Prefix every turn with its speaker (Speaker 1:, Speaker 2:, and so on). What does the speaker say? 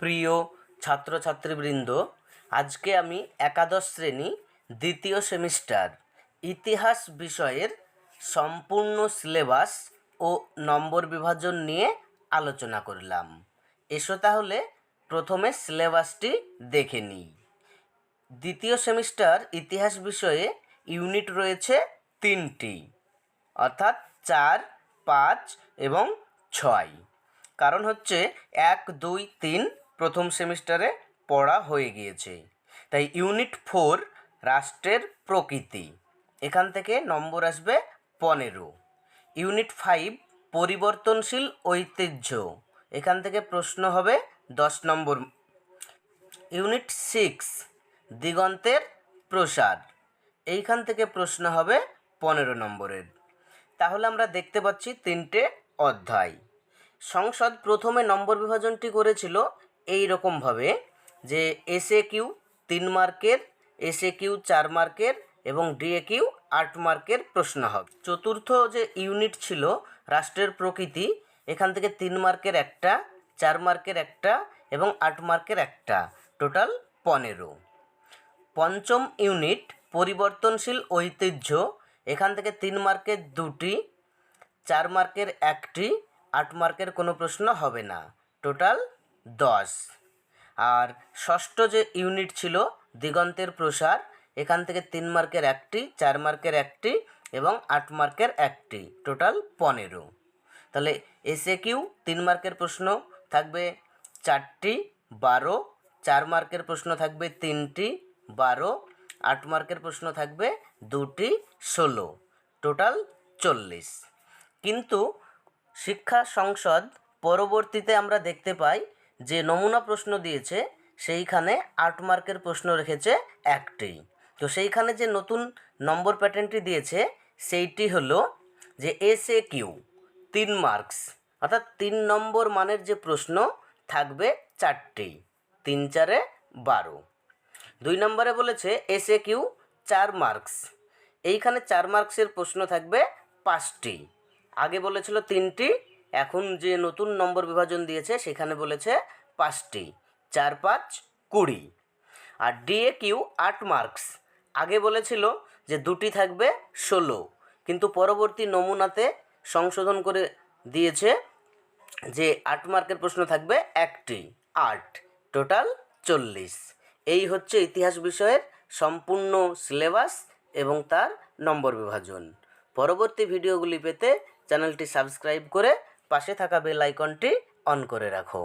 Speaker 1: প্রিয় ছাত্রছাত্রীবৃন্দ, আজকে আমি একাদশ শ্রেণি, দ্বিতীয় সেমিস্টার, ইতিহাস বিষয়ের সম্পূর্ণ সিলেবাস ও নম্বর বিভাজন নিয়ে আলোচনা করলাম। এসো তাহলে প্রথমে সিলেবাসটি দেখে নিই। দ্বিতীয় সেমিস্টার ইতিহাস বিষয়ে ইউনিট রয়েছে তিনটি, অর্থাৎ চার, পাঁচ এবং ছয়। কারণ হচ্ছে এক, দুই, তিন প্রথম সেমিস্টারে পড়া হয়ে গিয়েছে। তাই ইউনিট ফোর রাষ্ট্রের প্রকৃতি। এখান থেকে নম্বর আসবে পনেরো। ইউনিট ফাইভ পরিবর্তনশীল ঐতিহ্য। এখান থেকে প্রশ্ন হবে দশ নম্বর। ইউনিট সিক্স দিগন্তের প্রসার। এইখান থেকে প্রশ্ন হবে পনেরো নম্বরের। তাহলে আমরা দেখতে পাচ্ছি তিনটে অধ্যায়। সংসদ প্রথমে নম্বর বিভাজনটি করেছিল এই রকমভাবে যে এসএ কিউ তিন মার্কের এসএ কিউ চার মার্কের এবং ডিএ কিউ আট মার্কের প্রশ্ন হবে। চতুর্থ যে ইউনিট ছিল রাষ্ট্রের প্রকৃতি, এখান থেকে তিন মার্কের একটা, চার মার্কের একটা এবং আট মার্কের একটা। টোটাল পনেরো। পঞ্চম ইউনিট, পরিবর্তনশীল ঐতিহ্য, এখান থেকে তিন মার্কের দুটি, চার মার্কের একটি, আট মার্কের কোনো প্রশ্ন হবে না। টোটাল দশ। আর ষষ্ঠ যে ইউনিট ছিল, দিগন্তের প্রসার, এখান থেকে তিন মার্কের একটি, চার মার্কের একটি এবং আট মার্কের একটি, টোটাল পনেরো। তাহলে এসএ কিউ তিন মার্কের প্রশ্ন থাকবে চারটি, বারো। চার মার্কের প্রশ্ন থাকবে তিনটি, বারো। আট মার্কের প্রশ্ন থাকবে দুটি, ষোলো। টোটাল চল্লিশ। কিন্তু শিক্ষা সংসদ পরবর্তীতে আমরা দেখতে পাই যে নমুনা প্রশ্ন দিয়েছে, সেইখানে আট মার্কের প্রশ্ন রেখেছে একটি। তো সেইখানে যে নতুন নম্বর প্যাটার্নটি দিয়েছে, সেইটি হলো যে এস এ কিউ তিন মার্কস, অর্থাৎ তিন নম্বর মানের যে প্রশ্ন থাকবে চারটি, তিন চারে বারো। দুই নম্বরে বলেছে এস এ কিউ চার মার্কস, এইখানে চার মার্কসের প্রশ্ন থাকবে পাঁচটি, আগে বলেছিল তিনটি এখন যে নতুন নম্বর বিভাজন দিয়েছে, সেখানে বলেছে পাঁচটি। চার, পাঁচ, কুড়ি। আর ডিএ কিউ, আট মার্কস। আগে বলেছিল যে দুটি থাকবে ষোলো। কিন্তু পরবর্তী নমুনাতে সংশোধন করে দিয়েছে যে আট মার্কের প্রশ্ন থাকবে একটি, আট, টোটাল চল্লিশ। এই হচ্ছে ইতিহাস বিষয়ের সম্পূর্ণ সিলেবাস এবং তার নম্বর বিভাজন। পরবর্তী ভিডিওগুলি পেতে চ্যানেলটি সাবস্ক্রাইব করে পাশে থাকা বেল আইকনটি অন করে রাখো।